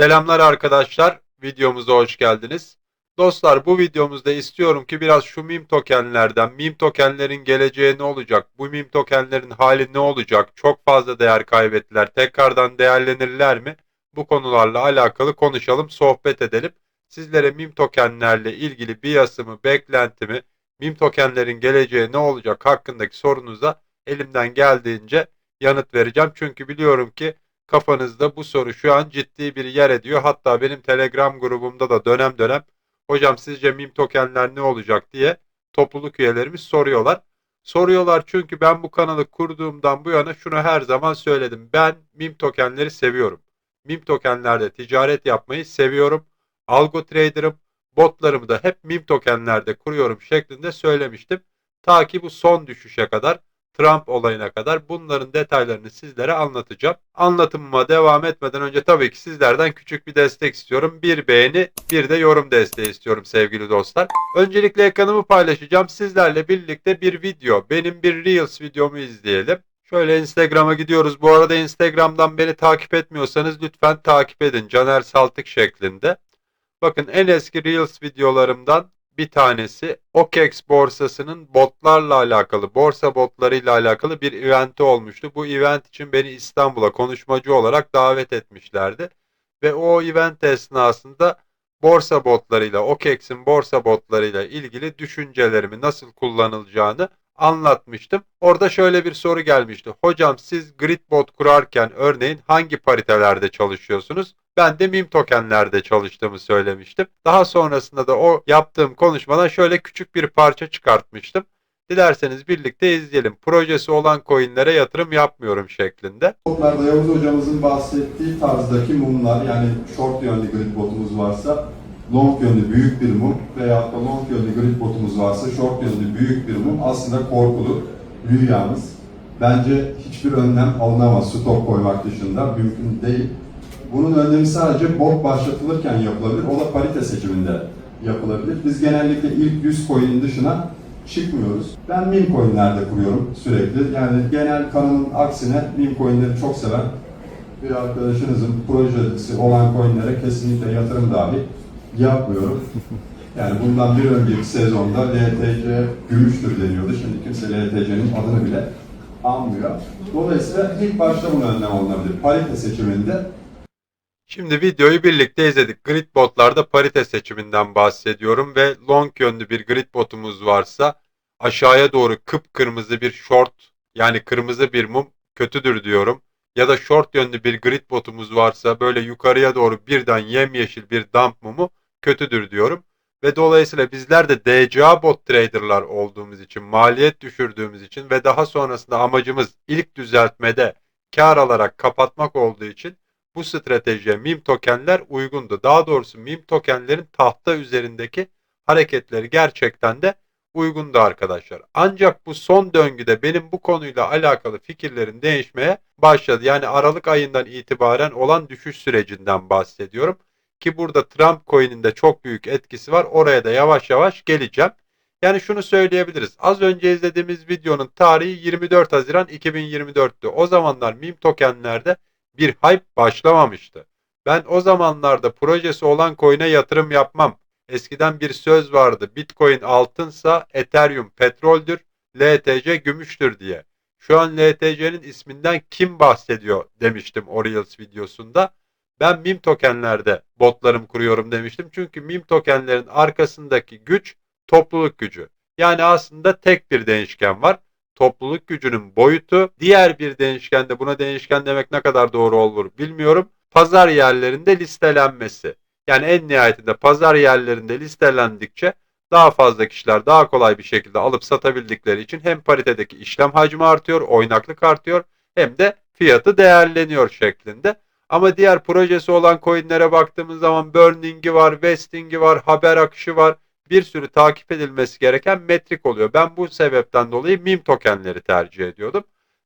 Selamlar arkadaşlar, videomuza hoş geldiniz. Dostlar bu videomuzda istiyorum ki biraz şu meme tokenlerden, meme tokenlerin geleceği ne olacak, bu meme tokenlerin hali ne olacak, çok fazla değer kaybettiler, tekrardan değerlenirler mi? Bu konularla alakalı konuşalım, sohbet edelim. Sizlere meme tokenlerle ilgili biasımı, beklentimi, meme tokenlerin geleceği ne olacak hakkındaki sorunuza elimden geldiğince yanıt vereceğim. Çünkü biliyorum ki kafanızda bu soru şu an ciddi bir yer ediyor. Hatta benim Telegram grubumda da dönem dönem hocam sizce meme tokenler ne olacak diye topluluk üyelerimiz soruyorlar. Soruyorlar çünkü ben bu kanalı kurduğumdan bu yana şunu her zaman söyledim. Ben meme tokenleri seviyorum. Meme tokenlerde ticaret yapmayı seviyorum. Algo trader'ım. Botlarımı da hep meme tokenlerde kuruyorum şeklinde söylemiştim. Ta ki bu son düşüşe kadar Trump olayına kadar bunların detaylarını sizlere anlatacağım. Anlatımıma devam etmeden önce tabii ki sizlerden küçük bir destek istiyorum. Bir beğeni, bir de yorum desteği istiyorum sevgili dostlar. Öncelikle ekranımı paylaşacağım. Sizlerle birlikte bir video, benim bir Reels videomu izleyelim. Şöyle Instagram'a gidiyoruz. Bu arada Instagram'dan beni takip etmiyorsanız lütfen takip edin. Caner Saltık şeklinde. Bakın en eski Reels videolarımdan bir tanesi OKEX borsasının botlarla alakalı, borsa botlarıyla alakalı bir eventi olmuştu. Bu event için beni İstanbul'a konuşmacı olarak davet etmişlerdi. Ve o event esnasında borsa botlarıyla, OKEX'in borsa botlarıyla ilgili düşüncelerimi nasıl kullanılacağını anlatmıştım. Orada şöyle bir soru gelmişti. Hocam siz Gridbot kurarken örneğin hangi paritelerde çalışıyorsunuz? Ben de meme tokenlerde çalıştığımı söylemiştim. Daha sonrasında da o yaptığım konuşmadan şöyle küçük bir parça çıkartmıştım. Dilerseniz birlikte izleyelim. Projesi olan coinlere yatırım yapmıyorum şeklinde. Botlarda Yavuz hocamızın bahsettiği tarzdaki mumlar yani short yönlü grid botumuz varsa long yönlü büyük bir mum veya da long yönlü grid botumuz varsa short yönlü büyük bir mum aslında korkulu rüyamız. Bence hiçbir önlem alınamaz stop koymak dışında mümkün değil. Bunun önlemi sadece bot başlatılırken yapılabilir. O da parite seçiminde yapılabilir. Biz genellikle ilk 100 coin'in dışına çıkmıyoruz. Ben meme coin'lerde kuruyorum sürekli. Yani genel kanının aksine meme coin'leri çok seven bir arkadaşınızın projesi olan coin'lere kesinlikle yatırım dahi yapmıyorum. Yani bundan bir önceki sezonda LTC gümüştür deniyordu. Şimdi kimse LTC'nin adını bile anmıyor. Dolayısıyla ilk başta bunun önlem alınabilir. Parite seçiminde Şimdi videoyu birlikte izledik. Grid botlarda parite seçiminden bahsediyorum ve long yönlü bir grid botumuz varsa aşağıya doğru kıpkırmızı bir short yani kırmızı bir mum kötüdür diyorum. Ya da short yönlü bir grid botumuz varsa böyle yukarıya doğru birden yemyeşil bir dump mumu kötüdür diyorum. Ve dolayısıyla bizler de DCA bot traderlar olduğumuz için, maliyet düşürdüğümüz için ve daha sonrasında amacımız ilk düzeltmede kar alarak kapatmak olduğu için bu stratejiye meme tokenler uygundu. Daha doğrusu meme tokenlerin tahta üzerindeki hareketleri gerçekten de uygundu arkadaşlar. Ancak bu son döngüde benim bu konuyla alakalı fikirlerin değişmeye başladı. Yani Aralık ayından itibaren olan düşüş sürecinden bahsediyorum. Ki burada Trump coin'inde çok büyük etkisi var. Oraya da yavaş yavaş geleceğim. Yani şunu söyleyebiliriz. Az önce izlediğimiz videonun tarihi 24 Haziran 2024'tü. O zamanlar meme tokenlerde bir hype başlamamıştı. Ben o zamanlarda projesi olan coin'e yatırım yapmam. Eskiden bir söz vardı. Bitcoin altınsa Ethereum petroldür, LTC gümüştür diye. Şu an LTC'nin isminden kim bahsediyor demiştim o Reels videosunda. Ben meme tokenlerde botlarım kuruyorum demiştim. Çünkü meme tokenlerin arkasındaki güç topluluk gücü. Yani aslında tek bir değişken var topluluk gücünün boyutu. Diğer bir değişkende buna değişken demek ne kadar doğru olur bilmiyorum. Pazar yerlerinde listelenmesi. Yani en nihayetinde pazar yerlerinde listelendikçe daha fazla kişiler daha kolay bir şekilde alıp satabildikleri için hem paritedeki işlem hacmi artıyor, oynaklık artıyor hem de fiyatı değerleniyor şeklinde. Ama diğer projesi olan coinlere baktığımız zaman burning'i var, vesting'i var, haber akışı var bir sürü takip edilmesi gereken metrik oluyor. Ben bu sebepten dolayı meme tokenleri tercih ediyordum.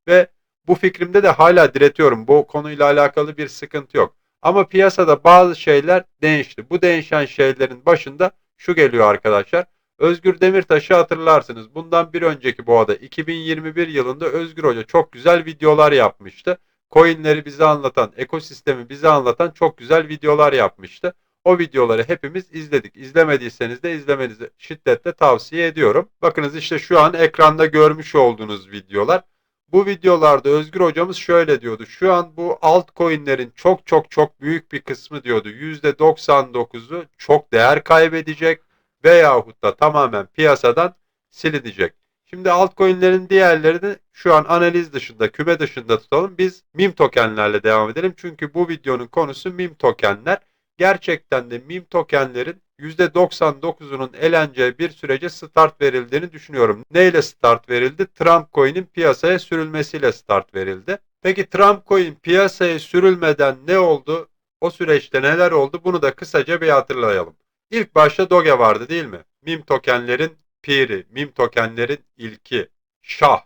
Ve bu fikrimde de hala diretiyorum. Bu konuyla alakalı bir sıkıntı yok. Ama piyasada bazı şeyler değişti. Bu değişen şeylerin başında şu geliyor arkadaşlar. Özgür Demirtaş'ı hatırlarsınız. Bundan bir önceki boğada 2021 yılında Özgür Hoca çok güzel videolar yapmıştı. Coinleri bize anlatan, ekosistemi bize anlatan çok güzel videolar yapmıştı. O videoları hepimiz izledik. İzlemediyseniz de izlemenizi şiddetle tavsiye ediyorum. Bakınız işte şu an ekranda görmüş olduğunuz videolar. Bu videolarda Özgür hocamız şöyle diyordu. Şu an bu altcoin'lerin çok çok çok büyük bir kısmı diyordu. %99'u çok değer kaybedecek veyahut da tamamen piyasadan silinecek. Şimdi altcoin'lerin diğerlerini şu an analiz dışında, küme dışında tutalım. Biz meme tokenlerle devam edelim. Çünkü bu videonun konusu meme tokenler. Gerçekten de meme tokenlerin %99'unun eleneceği bir sürece start verildiğini düşünüyorum. Neyle start verildi? Trump coin'in piyasaya sürülmesiyle start verildi. Peki Trump coin piyasaya sürülmeden ne oldu? O süreçte neler oldu? Bunu da kısaca bir hatırlayalım. İlk başta Doge vardı değil mi? Meme tokenlerin piri, meme tokenlerin ilki, şah.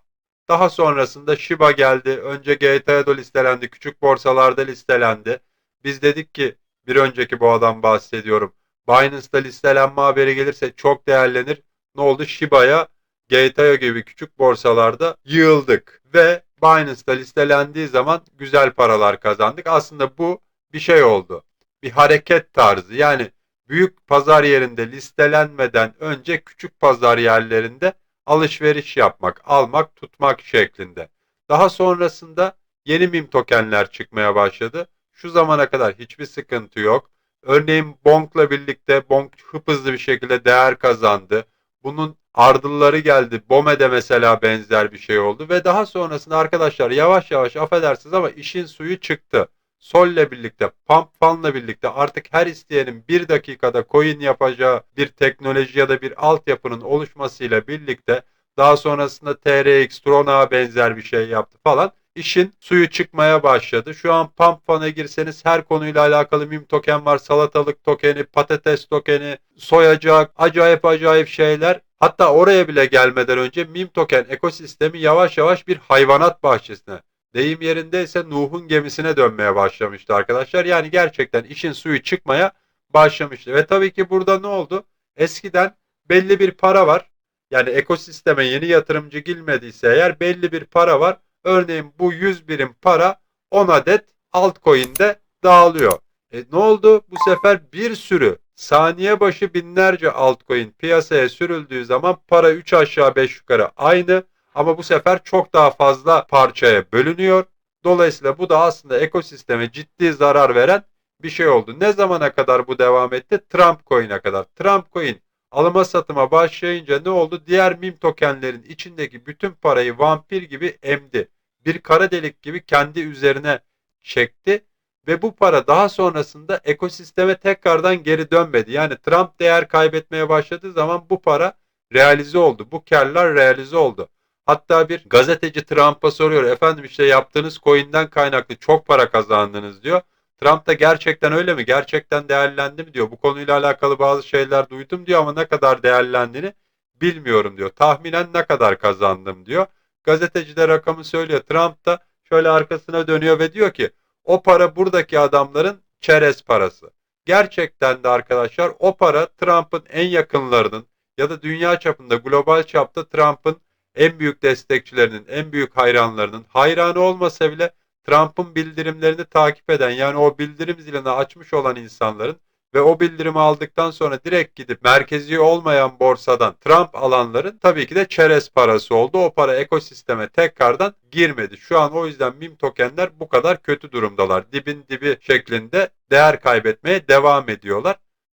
Daha sonrasında Shiba geldi. Önce GTA'da listelendi. Küçük borsalarda listelendi. Biz dedik ki bir önceki bu adam bahsediyorum. Binance'da listelenme haberi gelirse çok değerlenir. Ne oldu? Shiba'ya GTA gibi küçük borsalarda yığıldık. Ve Binance'da listelendiği zaman güzel paralar kazandık. Aslında bu bir şey oldu. Bir hareket tarzı. Yani büyük pazar yerinde listelenmeden önce küçük pazar yerlerinde alışveriş yapmak, almak, tutmak şeklinde. Daha sonrasında yeni meme tokenler çıkmaya başladı. Şu zamana kadar hiçbir sıkıntı yok. Örneğin Bonk'la birlikte Bonk hızlı bir şekilde değer kazandı. Bunun ardılları geldi. Bome'de mesela benzer bir şey oldu. Ve daha sonrasında arkadaşlar yavaş yavaş affedersiniz ama işin suyu çıktı. Sol'le birlikte, Pump Fun'la birlikte artık her isteyenin bir dakikada coin yapacağı bir teknoloji ya da bir altyapının oluşmasıyla birlikte daha sonrasında TRX, Tron'a benzer bir şey yaptı falan. İşin suyu çıkmaya başladı. Şu an Pump Fun'a girseniz her konuyla alakalı meme token var. Salatalık tokeni, patates tokeni, soyacak, acayip acayip şeyler. Hatta oraya bile gelmeden önce meme token ekosistemi yavaş yavaş bir hayvanat bahçesine deyim yerindeyse Nuh'un gemisine dönmeye başlamıştı arkadaşlar. Yani gerçekten işin suyu çıkmaya başlamıştı. Ve tabii ki burada ne oldu? Eskiden belli bir para var. Yani ekosisteme yeni yatırımcı girmediyse eğer belli bir para var. Örneğin bu 100 birim para 10 adet altcoin'de dağılıyor. E ne oldu? Bu sefer bir sürü saniye başı binlerce altcoin piyasaya sürüldüğü zaman para 3 aşağı 5 yukarı aynı. Ama bu sefer çok daha fazla parçaya bölünüyor. Dolayısıyla bu da aslında ekosisteme ciddi zarar veren bir şey oldu. Ne zamana kadar bu devam etti? Trump coin'e kadar. Trump coin alıma satıma başlayınca ne oldu? Diğer meme tokenlerin içindeki bütün parayı vampir gibi emdi. Bir kara delik gibi kendi üzerine çekti ve bu para daha sonrasında ekosisteme tekrardan geri dönmedi. Yani Trump değer kaybetmeye başladığı zaman bu para realize oldu. Bu karlar realize oldu. Hatta bir gazeteci Trump'a soruyor. Efendim işte yaptığınız coin'den kaynaklı çok para kazandınız diyor. Trump da gerçekten öyle mi? Gerçekten değerlendi mi diyor. Bu konuyla alakalı bazı şeyler duydum diyor ama ne kadar değerlendiğini bilmiyorum diyor. Tahminen ne kadar kazandım diyor. Gazeteci de rakamı söylüyor. Trump da şöyle arkasına dönüyor ve diyor ki o para buradaki adamların çerez parası. Gerçekten de arkadaşlar o para Trump'ın en yakınlarının ya da dünya çapında global çapta Trump'ın en büyük destekçilerinin, en büyük hayranlarının, hayranı olmasa bile Trump'ın bildirimlerini takip eden yani o bildirim zilini açmış olan insanların ve o bildirimi aldıktan sonra direkt gidip merkezi olmayan borsadan Trump alanların tabii ki de çerez parası oldu. O para ekosisteme tekrardan girmedi. Şu an o yüzden meme tokenler bu kadar kötü durumdalar. Dibin dibi şeklinde değer kaybetmeye devam ediyorlar.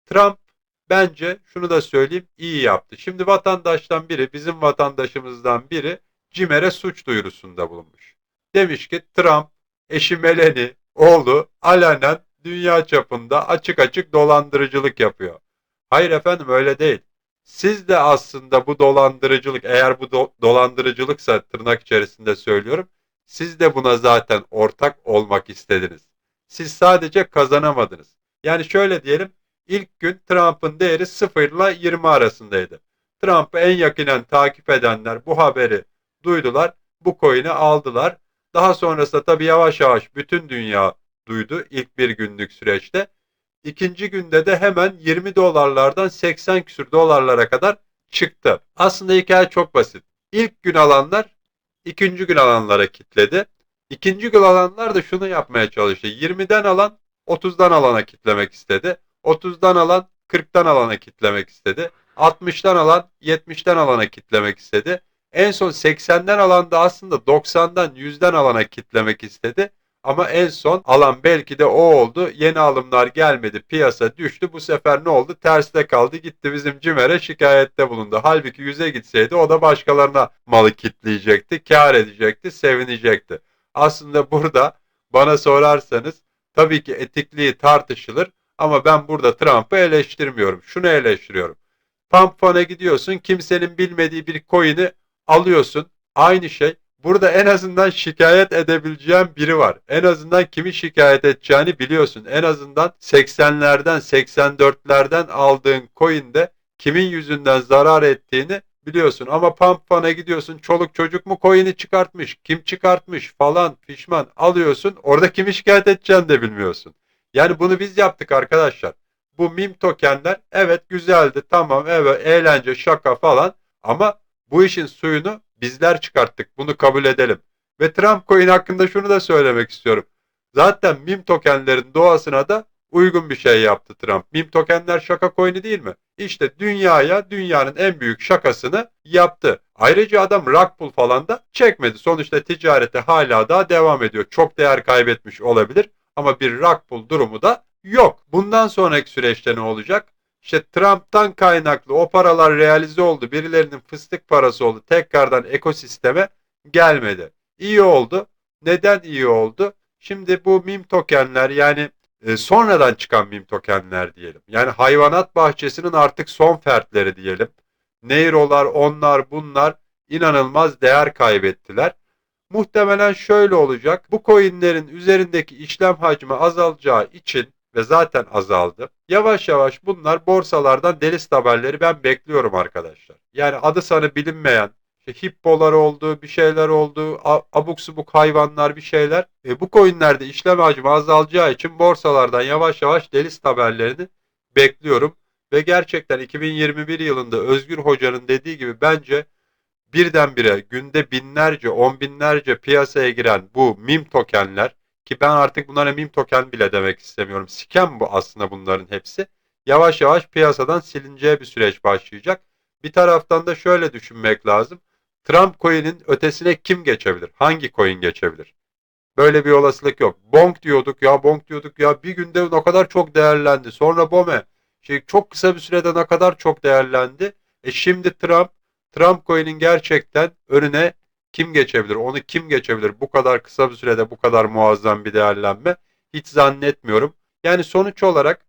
Trump bence şunu da söyleyeyim iyi yaptı. Şimdi vatandaştan biri bizim vatandaşımızdan biri CİMER'e suç duyurusunda bulunmuş. Demiş ki Trump eşi Melanie oğlu alenen dünya çapında açık açık dolandırıcılık yapıyor. Hayır efendim öyle değil. Siz de aslında bu dolandırıcılık eğer bu do- dolandırıcılıksa tırnak içerisinde söylüyorum. Siz de buna zaten ortak olmak istediniz. Siz sadece kazanamadınız. Yani şöyle diyelim ilk gün Trump'ın değeri 0 ile 20 arasındaydı. Trump'ı en yakinen takip edenler bu haberi duydular. Bu coin'i aldılar. Daha sonrasında tabii yavaş yavaş bütün dünya duydu ilk bir günlük süreçte. İkinci günde de hemen 20 dolarlardan 80 küsür dolarlara kadar çıktı. Aslında hikaye çok basit. İlk gün alanlar ikinci gün alanlara kitledi. İkinci gün alanlar da şunu yapmaya çalıştı. 20'den alan 30'dan alana kitlemek istedi. 30'dan alan 40'tan alana kitlemek istedi. 60'tan alan 70'ten alana kitlemek istedi. En son 80'den alanda aslında 90'dan 100'den alana kitlemek istedi. Ama en son alan belki de o oldu. Yeni alımlar gelmedi. Piyasa düştü. Bu sefer ne oldu? Terste kaldı. Gitti bizim CİMER'e şikayette bulundu. Halbuki yüze gitseydi o da başkalarına malı kitleyecekti. Kar edecekti. Sevinecekti. Aslında burada bana sorarsanız tabii ki etikliği tartışılır. Ama ben burada Trump'ı eleştirmiyorum. Şunu eleştiriyorum. Pump Fun'a gidiyorsun. Kimsenin bilmediği bir coin'i alıyorsun. Aynı şey. Burada en azından şikayet edebileceğin biri var. En azından kimi şikayet edeceğini biliyorsun. En azından 80'lerden 84'lerden aldığın coin'de kimin yüzünden zarar ettiğini biliyorsun. Ama Pump Fun'a gidiyorsun. Çoluk çocuk mu coin'i çıkartmış? Kim çıkartmış falan pişman alıyorsun. Orada kimi şikayet edeceğini de bilmiyorsun. Yani bunu biz yaptık arkadaşlar. Bu meme tokenler evet güzeldi tamam evet eğlence şaka falan ama bu işin suyunu bizler çıkarttık. Bunu kabul edelim. Ve Trump coin hakkında şunu da söylemek istiyorum. Zaten meme tokenlerin doğasına da uygun bir şey yaptı Trump. Meme tokenler şaka coin'i değil mi? İşte dünyaya dünyanın en büyük şakasını yaptı. Ayrıca adam pull falan da çekmedi. Sonuçta ticarete hala daha devam ediyor. Çok değer kaybetmiş olabilir ama bir pull durumu da yok. Bundan sonraki süreçte ne olacak? İşte Trump'tan kaynaklı o paralar realize oldu. Birilerinin fıstık parası oldu. Tekrardan ekosisteme gelmedi. İyi oldu. Neden iyi oldu? Şimdi bu meme tokenler yani e, sonradan çıkan meme tokenler diyelim. Yani hayvanat bahçesinin artık son fertleri diyelim. Neyrolar, onlar, bunlar inanılmaz değer kaybettiler. Muhtemelen şöyle olacak. Bu coinlerin üzerindeki işlem hacmi azalacağı için ve zaten azaldı. Yavaş yavaş bunlar borsalardan deniz haberleri ben bekliyorum arkadaşlar. Yani adı sanı bilinmeyen işte hippolar oldu, bir şeyler oldu, abuk subuk hayvanlar bir şeyler. E, bu coinlerde işlem hacmi azalacağı için borsalardan yavaş yavaş deniz haberlerini bekliyorum. Ve gerçekten 2021 yılında Özgür Hoca'nın dediği gibi bence birdenbire günde binlerce, on binlerce piyasaya giren bu meme tokenler ki ben artık bunlara meme token bile demek istemiyorum. Scam bu aslında bunların hepsi. Yavaş yavaş piyasadan silineceği bir süreç başlayacak. Bir taraftan da şöyle düşünmek lazım. Trump coin'in ötesine kim geçebilir? Hangi coin geçebilir? Böyle bir olasılık yok. Bonk diyorduk ya bonk diyorduk ya bir günde ne kadar çok değerlendi. Sonra Bome şey çok kısa bir sürede ne kadar çok değerlendi. E şimdi Trump Trump coin'in gerçekten önüne kim geçebilir? Onu kim geçebilir? Bu kadar kısa bir sürede bu kadar muazzam bir değerlenme hiç zannetmiyorum. Yani sonuç olarak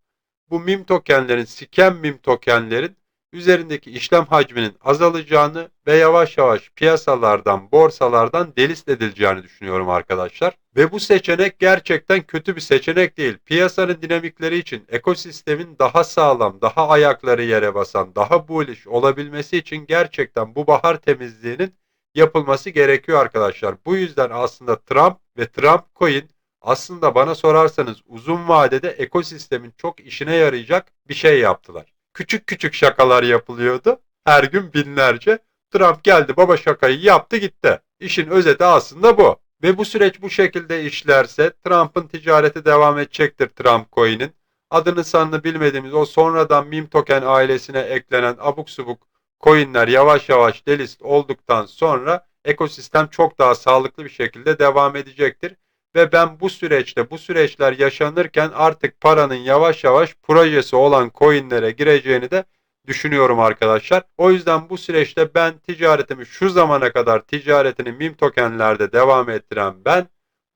bu meme tokenlerin, scam meme tokenlerin üzerindeki işlem hacminin azalacağını ve yavaş yavaş piyasalardan, borsalardan delist edileceğini düşünüyorum arkadaşlar. Ve bu seçenek gerçekten kötü bir seçenek değil. Piyasanın dinamikleri için ekosistemin daha sağlam, daha ayakları yere basan, daha bullish olabilmesi için gerçekten bu bahar temizliğinin yapılması gerekiyor arkadaşlar. Bu yüzden aslında Trump ve Trump Coin aslında bana sorarsanız uzun vadede ekosistemin çok işine yarayacak bir şey yaptılar. Küçük küçük şakalar yapılıyordu. Her gün binlerce. Trump geldi baba şakayı yaptı gitti. İşin özeti aslında bu. Ve bu süreç bu şekilde işlerse Trump'ın ticareti devam edecektir Trump Coin'in. Adını sanını bilmediğimiz o sonradan meme token ailesine eklenen abuk subuk coinler yavaş yavaş delist olduktan sonra ekosistem çok daha sağlıklı bir şekilde devam edecektir. Ve ben bu süreçte bu süreçler yaşanırken artık paranın yavaş yavaş projesi olan coinlere gireceğini de düşünüyorum arkadaşlar. O yüzden bu süreçte ben ticaretimi şu zamana kadar ticaretini meme tokenlerde devam ettiren ben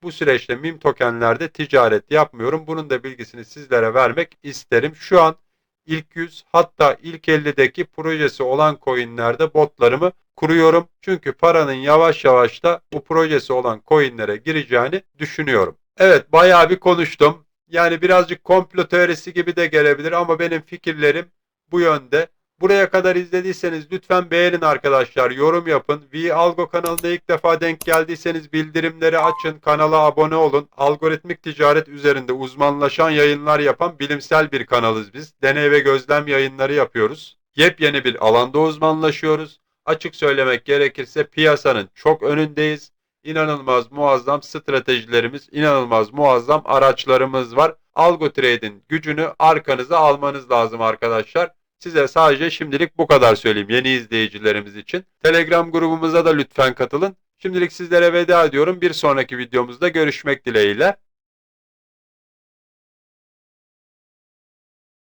bu süreçte meme tokenlerde ticaret yapmıyorum. Bunun da bilgisini sizlere vermek isterim. Şu an ilk 100 hatta ilk 50'deki projesi olan coinlerde botlarımı kuruyorum. Çünkü paranın yavaş yavaş da bu projesi olan coinlere gireceğini düşünüyorum. Evet bayağı bir konuştum. Yani birazcık komplo teorisi gibi de gelebilir ama benim fikirlerim bu yönde. Buraya kadar izlediyseniz lütfen beğenin arkadaşlar. Yorum yapın. V Algo kanalına ilk defa denk geldiyseniz bildirimleri açın. Kanala abone olun. Algoritmik ticaret üzerinde uzmanlaşan yayınlar yapan bilimsel bir kanalız biz. Deney ve gözlem yayınları yapıyoruz. Yepyeni bir alanda uzmanlaşıyoruz. Açık söylemek gerekirse piyasanın çok önündeyiz. inanılmaz muazzam stratejilerimiz, inanılmaz muazzam araçlarımız var. Algo Trade'in gücünü arkanıza almanız lazım arkadaşlar. Size sadece şimdilik bu kadar söyleyeyim yeni izleyicilerimiz için. Telegram grubumuza da lütfen katılın. Şimdilik sizlere veda ediyorum. Bir sonraki videomuzda görüşmek dileğiyle.